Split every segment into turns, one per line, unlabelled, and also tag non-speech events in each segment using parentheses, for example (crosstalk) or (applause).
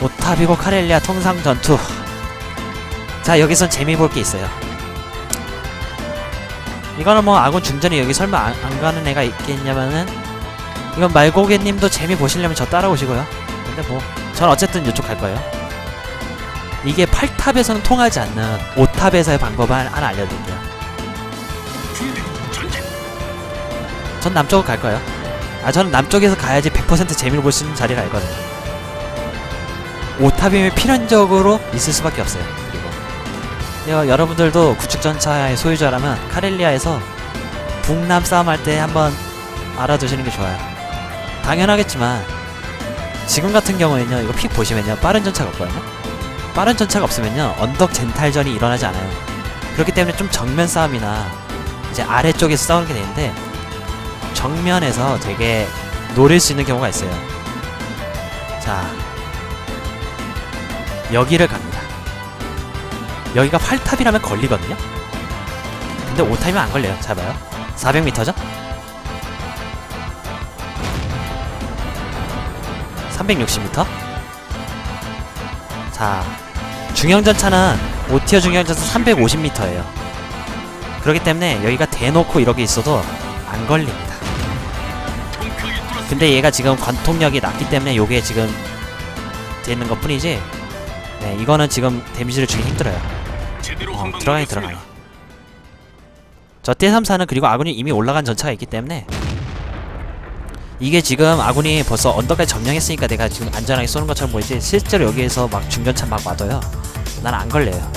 오타비고 카렐리아 통상 전투. 자 여기선 재미 볼 게 있어요. 이거는 뭐 아군 중전이 여기 설마 안, 안 가는 애가 있겠냐면은 이건 말고개님도 재미 보시려면 저 따라오시고요. 근데 뭐 전 어쨌든 이쪽 갈 거예요. 이게 8탑에서는 통하지 않는 5탑에서의 방법을 하나 알려드릴게요. 전 남쪽으로 갈 거예요. 아 저는 남쪽에서 가야지 100% 재미를 볼 수 있는 자리를 알거든요. 5탑이면 필연적으로 있을 수밖에 없어요. 그리고 여, 여러분들도 구축전차의 소유자라면 카렐리아에서 북남 싸움할 때 한번 알아두시는 게 좋아요. 당연하겠지만 지금 같은 경우에는요 이거 픽 보시면요 빠른 전차가 없거든요. 빠른 전차가 없으면요 언덕 젠탈전이 일어나지 않아요. 그렇기 때문에 좀 정면 싸움이나 이제 아래쪽에서 싸우는 게 되는데 정면에서 되게 노릴 수 있는 경우가 있어요. 자, 여기를 갑니다. 여기가 8탑이라면 걸리거든요? 근데 5탑이면 안 걸려요. 잘 봐요. 400m죠? 360m? 자, 중형전차는 5티어 중형전차 350m예요. 그렇기 때문에 여기가 대놓고 이렇게 있어도 안 걸립니다. 근데 얘가 지금 관통력이 낮기 때문에 요게 지금 되는 것 뿐이지 네 이거는 지금 데미지를 주기 힘들어요. 어, 들어가니 들어가니 저 T34는 그리고 아군이 이미 올라간 전차가 있기 때문에 이게 지금 아군이 벌써 언덕까지 점령했으니까 내가 지금 안전하게 쏘는 것처럼 보이지 실제로 여기에서 막 중전차 막 와도요. 난 안 걸려요.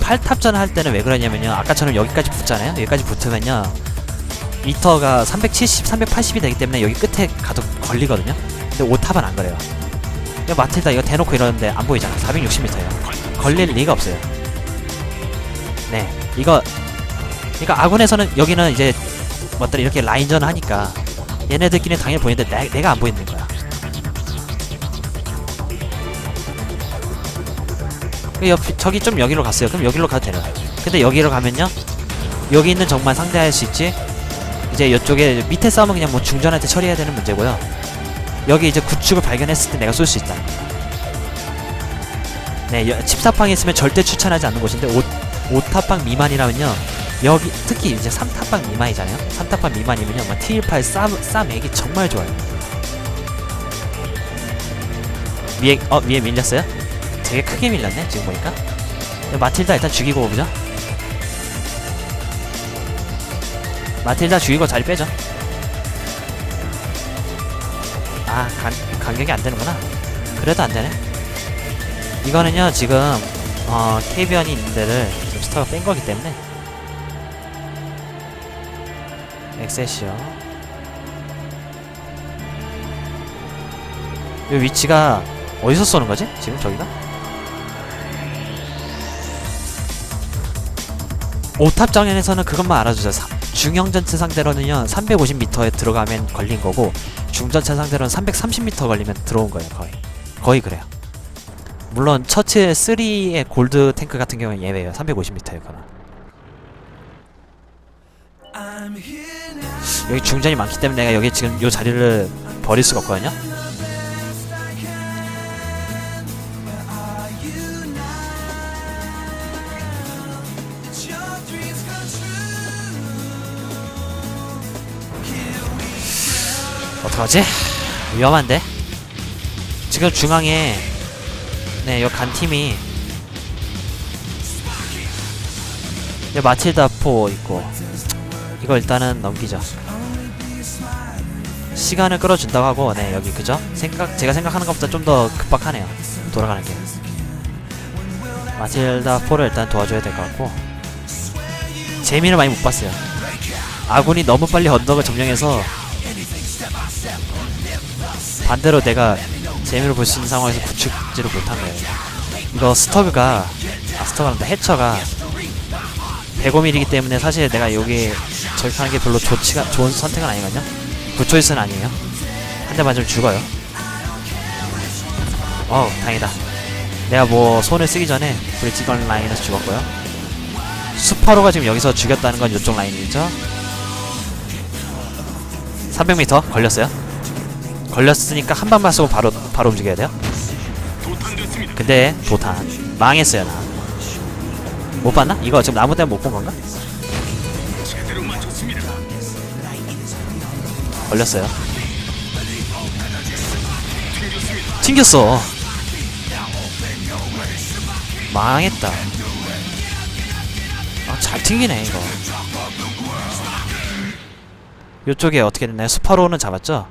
8탑전 할 때는 왜 그러냐면요. 아까처럼 여기까지 붙잖아요. 여기까지 붙으면요. 미터가 370, 380이 되기 때문에 여기 끝에 가도 걸리거든요. 근데 5탑은 안 그래요. 이거 마틸다 이거 대놓고 이러는데 안 보이잖아. 460m예요. 걸릴 리가 없어요. 네, 이거 그러니까 아군에서는 여기는 이제 뭐들 이렇게 라인전 하니까 얘네들끼리 는 당연히 보이는데 내, 내가 안 보이는 거야. 그 옆, 저기 좀 여기로 갔어요. 그럼 여기로 가도 거예요. 근데 여기로 가면요. 여기 있는 적만 상대할 수 있지 이제 이쪽에 밑에 싸움은 그냥 뭐 중전한테 처리해야 되는 문제고요. 여기 이제 구축을 발견했을 때 내가 쏠 수 있다. 네, 여, 칩사팡이 있으면 절대 추천하지 않는 곳인데 5, 5탑방 미만이라면요. 여기 특히 이제 3탑방 미만이잖아요. 3탑방 미만이면요. 뭐 T18 싸, 싸매기 정말 좋아요. 위에 어 위에 밀렸어요? 되게 크게 밀렸네 지금 보니까. 마틸다 일단 죽이고 오죠. 마틸다 죽이고 자리 빼죠. 아, 간, 간격이 안 되는구나. 그래도 안 되네. 이거는요, 지금, 어, 캐비언이 있는 데를 지금 스타가 뺀 거기 때문에. 엑세시어. 이 위치가 어디서 쏘는 거지? 지금 저기가? 오탑 정연에서는 그것만 알아주세요. 사- 중형전차 상대로는요 350m에 들어가면 걸린 거고 중전차 상대로는 330m 걸리면 들어온 거예요 거의. 거의 그래요. 물론 처치 3의 골드 탱크 같은 경우는 예외예요 350m에요 그거는 여기 중전이 많기 때문에 내가 여기 지금 요 자리를 버릴 수가 없거든요 어떡하지? 위험한데? 지금 중앙에 네, 여기 간 팀이 여기 마틸다 포 있고 이거 일단은 넘기죠. 시간을 끌어준다고 하고 네 여기 그죠? 생각 제가 생각하는 것보다 좀 더 급박하네요. 돌아가는 게. 마틸다 포를 일단 도와줘야 될 것 같고 재미를 많이 못 봤어요. 아군이 너무 빨리 언덕을 점령해서 반대로 내가 재미를 볼 수 있는 상황에서 구축지를 못한 거예요. 이거 스터그가 아 스터그란다 해처가 105mm이기 때문에 사실 내가 여기 저격하는 게 별로 좋지가 좋은 선택은 아니거든요. 굿초이스는 아니에요. 한 대 맞으면 죽어요. 어우 다행이다. 내가 뭐 손을 쓰기 전에 브릿지건 라인에서 죽었고요. 수파로가 지금 여기서 죽였다는 건 이쪽 라인이죠. 300m 걸렸어요. 걸렸으니까 한 방만 쏘고 바로 바로 움직여야 돼요. 근데 도탄 망했어요 나. 못 봤나? 이거 지금 나무 때문에 못 본 건가? 걸렸어요. 튕겼어. 망했다. 아, 잘 튕기네, 이거. 요쪽에 어떻게 됐나요? 스파로우는 잡았죠?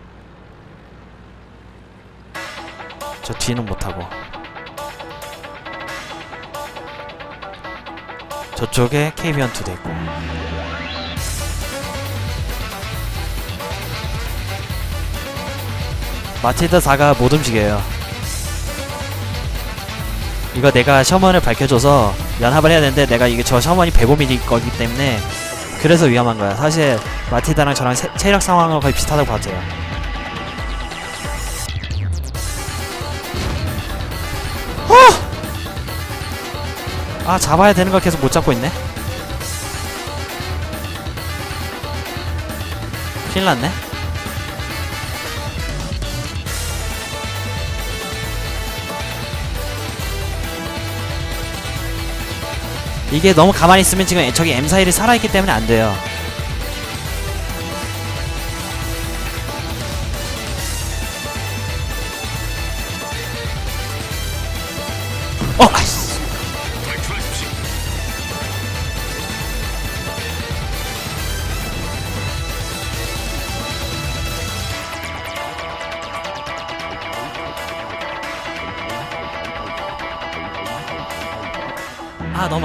저 뒤는 못하고. 저쪽에 KB언2도 있고. 마틸다 4가 못 움직여요. 이거 내가 셔먼을 밝혀줘서 연합을 해야 되는데 내가 이게 저 셔먼이 105mm 거기 때문에 그래서 위험한 거야. 사실 마틸다랑 저랑 세- 체력 상황은 거의 비슷하다고 봐도 돼요. 아 잡아야 되는 걸 계속 못 잡고 있네. 큰일 났네. 이게 너무 가만히 있으면 지금 저기 M41이 살아있기 때문에 안 돼요. 어, 아이씨.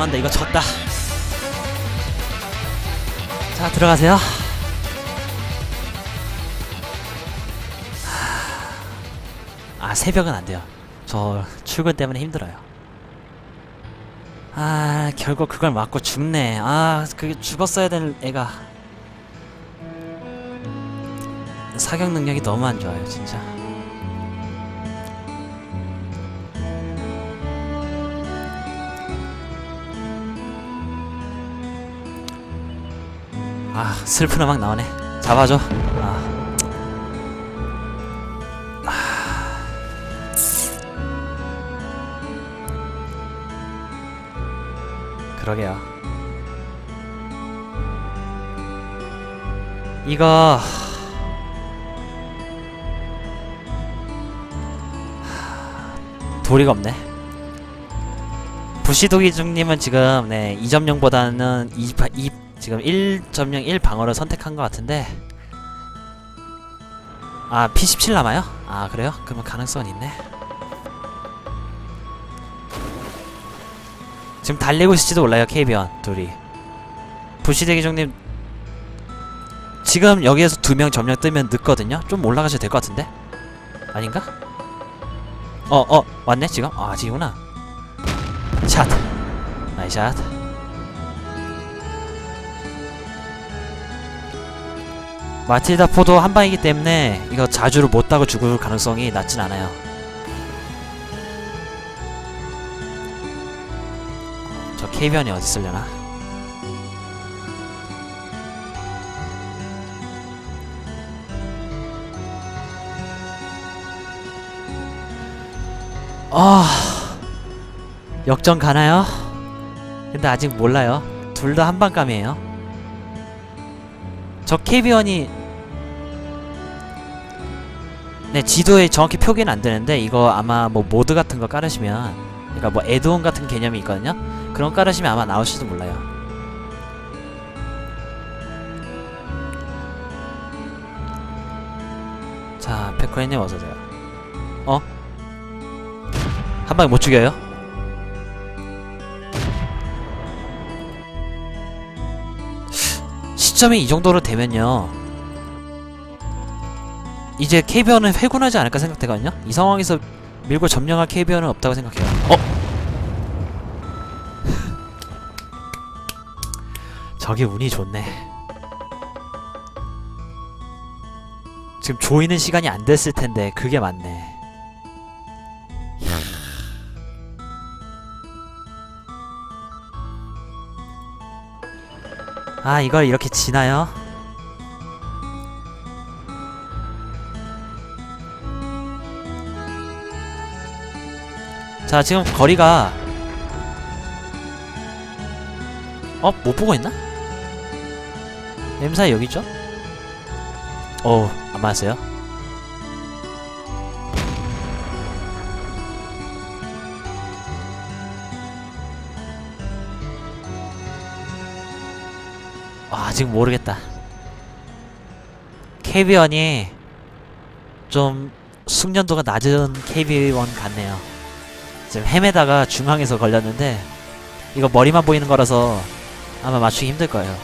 한다 이거 졌다. 자 들어가세요. 아 새벽은 안 돼요. 저 출근 때문에 힘들어요. 아 결국 그걸 맞고 죽네. 아 그게 죽었어야 되는 애가. 사격 능력이 너무 안 좋아요 진짜 아 슬픈 음악 나오네. 잡아줘. 아. 아. 그러게요. 이거. 도리가 없네. 부시도기중님은 지금 네 2.0보다는 2, 2 지금 1.01 방어를 선택한 것 같은데 아 P17 남아요? 아 그래요? 그러면 가능성은 있네 지금 달리고 있을지도 몰라요 KB원 둘이 부시대기종님 지금 여기에서 두 명 점령 뜨면 늦거든요? 좀 올라가셔도 될 것 같은데? 아닌가? 어어 왔네 지금? 아 아직이구나 샷 나이샷 마틸다 포도 한 방이기 때문에 이거 자주를 못 따고 죽을 가능성이 낮진 않아요. 저 케이변이 어디 있으려나? 아 역전 가나요? 근데 아직 몰라요. 둘 다 한방감이에요. 저 KB원이 네 지도에 정확히 표기는 안 되는데 이거 아마 뭐 모드 같은 거 깔으시면 그러니까 뭐 애드온 같은 개념이 있거든요 그런 거 깔으시면 아마 나올지도 몰라요 자 페코리님 어서오세요 어? 한 방에 못 죽여요? 시점이 이 정도로 되면요. 이제 KBO는 회군하지 않을까 생각되거든요. 이 상황에서 밀고 점령할 KBO는 없다고 생각해요. 어? (laughs) 저게 운이 좋네. 지금 조이는 시간이 안 됐을 텐데 그게 맞네 아 이걸 이렇게 지나요? 자 지금 거리가 어? 못 보고 있나? M사 여기죠? 어, 안 맞았어요? 아 지금 모르겠다. KB1이 좀 숙련도가 낮은 KB1 같네요. 지금 헤매다가 중앙에서 걸렸는데 이거 머리만 보이는 거라서 아마 맞추기 힘들 거예요.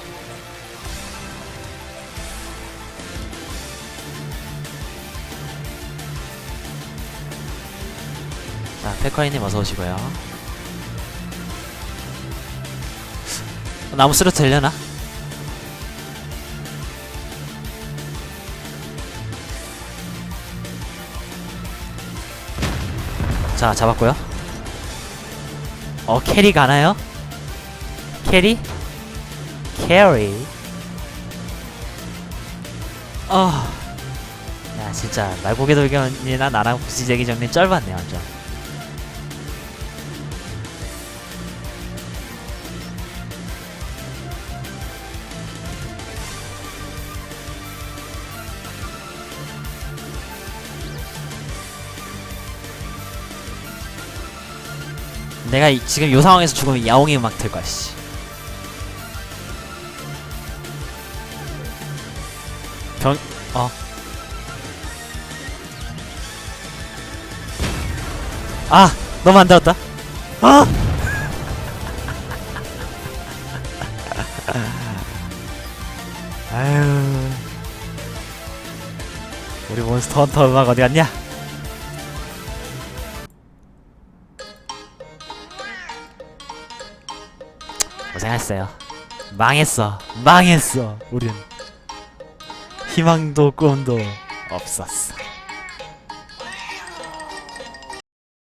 자 페커이님 어서 오시고요. 나무 스로 되려나? 자 잡았고요 어 캐리 가나요? 캐리? 캐리 어... 야 진짜 말고기 돌견이나 나랑 부시제기 정리 쩔봤네 완전 내가 이- 지금 요 상황에서 죽으면 야옹이 음악 들 거야 씨. 병... 어 아! 너무 안 들었다 아! (laughs) 아유 우리 몬스터 헌터 음악 어디 갔냐? 고생했어요. 망했어. 망했어. 우린 희망도 꿈도 없었어.